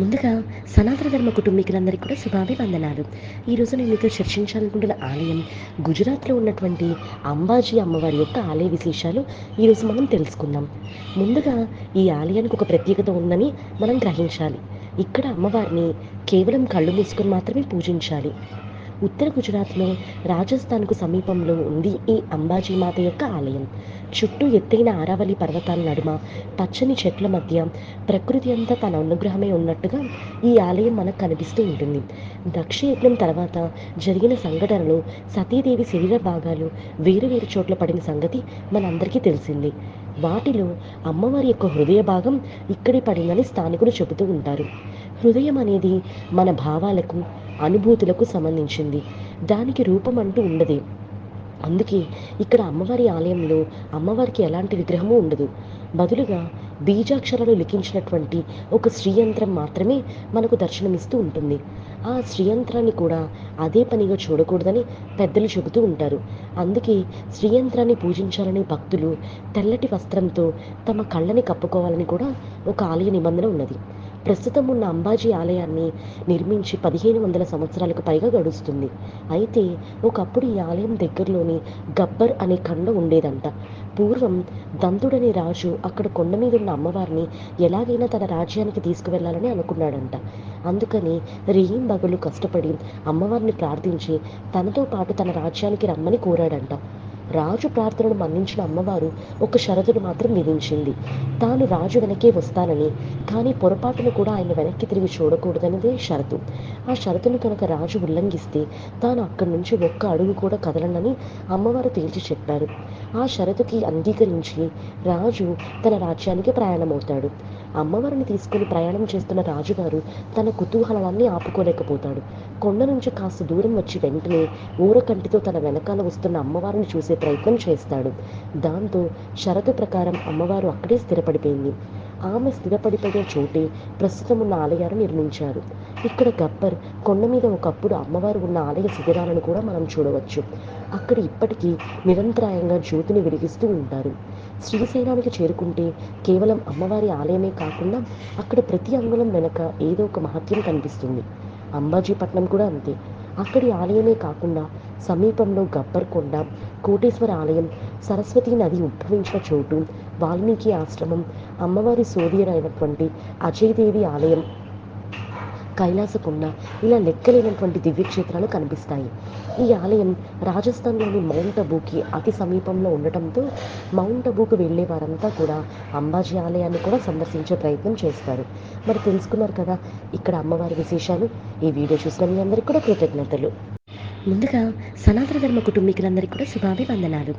ముందుగా సనాతన ధర్మ కుటుంబీకులందరికీ కూడా శుభాభివందనాలు. ఈరోజు నేను మీతో చర్చించాలనుకుంటున్న ఆలయం గుజరాత్లో ఉన్నటువంటి అంబాజీ అమ్మవారి యొక్క ఆలయ విశేషాలు ఈరోజు మనం తెలుసుకుందాం. ముందుగా ఈ ఆలయానికి ఒక ప్రత్యేకత ఉందని మనం గ్రహించాలి. ఇక్కడ అమ్మవారిని కేవలం కళ్ళు మూసుకొని మాత్రమే పూజించాలి. ఉత్తర గుజరాత్లో రాజస్థాన్కు సమీపంలో ఉంది ఈ అంబాజీ మాత యొక్క ఆలయం. చుట్టూ ఎత్తైన ఆరావళి పర్వతాల నడుమ పచ్చని చెట్ల మధ్య ప్రకృతి అంతా తన అనుగ్రహమే ఉన్నట్టుగా ఈ ఆలయం మనకు కనిపిస్తూ ఉంటుంది. దక్షయజ్ఞం తర్వాత జరిగిన సంఘటనలో సతీదేవి శరీర భాగాలు వేరు వేరు చోట్ల పడిన సంగతి మనందరికీ తెలిసింది. వాటిలో అమ్మవారి యొక్క హృదయ భాగం ఇక్కడే పడిందని స్థానికులు చెబుతూ ఉంటారు. హృదయం అనేది మన భావాలకు అనుభూతులకు సంబంధించింది. దానికి రూపం అంటూ ఉండదు. అందుకే ఇక్కడ అమ్మవారి ఆలయంలో అమ్మవారికి ఎలాంటి విగ్రహము ఉండదు. బదులుగా బీజాక్షరాలు లిఖించినటువంటి ఒక శ్రీయంత్రం మాత్రమే మనకు దర్శనమిస్తూ ఉంటుంది. ఆ శ్రీయంత్రాన్ని కూడా అదే పనిగా చూడకూడదని పెద్దలు చెబుతూ ఉంటారు. అందుకే శ్రీయంత్రాన్ని పూజించాలని భక్తులు తెల్లటి వస్త్రంతో తమ కళ్ళని కప్పుకోవాలని కూడా ఒక ఆలయ నిబంధన ఉన్నది. ప్రస్తుతం ఉన్న అంబాజీ ఆలయాన్ని నిర్మించి పదిహేను వందల సంవత్సరాలకు పైగా గడుస్తుంది. అయితే ఒకప్పుడు ఈ ఆలయం దగ్గరలోని గబ్బర్ అనే ఖండ ఉండేదంట. పూర్వం దంతుడనే రాజు అక్కడ కొండ మీద ఉన్న అమ్మవారిని ఎలాగైనా తన రాజ్యానికి తీసుకువెళ్ళాలని అనుకున్నాడంట. అందుకని రేయిం బగులు కష్టపడి అమ్మవారిని ప్రార్థించి తనతో పాటు తన రాజ్యానికి రమ్మని కోరాడంట. రాజు ప్రార్థనను మన్నించిన అమ్మవారు ఒక షరతును మాత్రం విధించింది. తాను రాజు వెనకే వస్తానని కానీ పొరపాటును కూడా ఆయన వెనక్కి తిరిగి చూడకూడదనేదే షరతు. ఆ షరతును కనుక రాజు ఉల్లంఘిస్తే తాను అక్కడి నుంచి ఒక్క అడుగు కూడా కదలనని అమ్మవారు తేల్చి చెప్పారు. ఆ షరతుకి అంగీకరించి రాజు తన రాజ్యానికి ప్రయాణమవుతాడు. అమ్మవారిని తీసుకుని ప్రయాణం చేస్తున్న రాజుగారు తన కుతూహలాన్ని ఆపుకోలేకపోతాడు. కొండ నుంచి కాస్త దూరం వచ్చి వెంటనే ఊరకంటితో తన వెనకాల వస్తున్న అమ్మవారిని చూసే ప్రయత్నం చేస్తాడు. దాంతో షరతు ప్రకారం అమ్మవారు అక్కడే స్థిరపడిపోయింది. ఆమె స్థిరపడిపోయే చోటే ప్రస్తుతం ఉన్న ఆలయాలు నిర్మించారు. ఇక్కడ గబ్బర్ కొండ మీద ఒకప్పుడు అమ్మవారు ఉన్న ఆలయ శిబిరాలను కూడా మనం చూడవచ్చు. అక్కడ ఇప్పటికీ నిరంతరాయంగా జ్యోతిని వెలిగిస్తూ ఉంటారు. శ్రీశైలానికి చేరుకుంటే కేవలం అమ్మవారి ఆలయమే కాకుండా అక్కడ ప్రతి అంగుళం వెనక ఏదో ఒక మహత్యం కనిపిస్తుంది. అంబాజీపట్నం కూడా అంతే. అక్కడి ఆలయమే కాకుండా సమీపంలో గబ్బర్ కొండ కోటేశ్వర ఆలయం సరస్వతీ నది ఉద్భవించిన చోటు వాల్మీకి ఆశ్రమం అమ్మవారి సోదరియైనటువంటి అజయదేవి ఆలయం కైలాసకున్న ఇలా లెక్కలేనటువంటి దివ్యక్షేత్రాలు కనిపిస్తాయి. ఈ ఆలయం రాజస్థాన్లోని మౌంట్ అబూకి అతి సమీపంలో ఉండటంతో మౌంట్ అబూకు వెళ్ళే వారంతా కూడా అంబాజీ ఆలయాన్ని కూడా సందర్శించే ప్రయత్నం చేస్తారు. మరి తెలుసుకున్నారు కదా ఇక్కడ అమ్మవారి విశేషాలు. ఈ వీడియో చూసిన మీ అందరికీ కూడా కృతజ్ఞతలు. ముందుగా సనాతన ధర్మ కుటుంబీకులందరికీ కూడా శుభాభివందనాలు.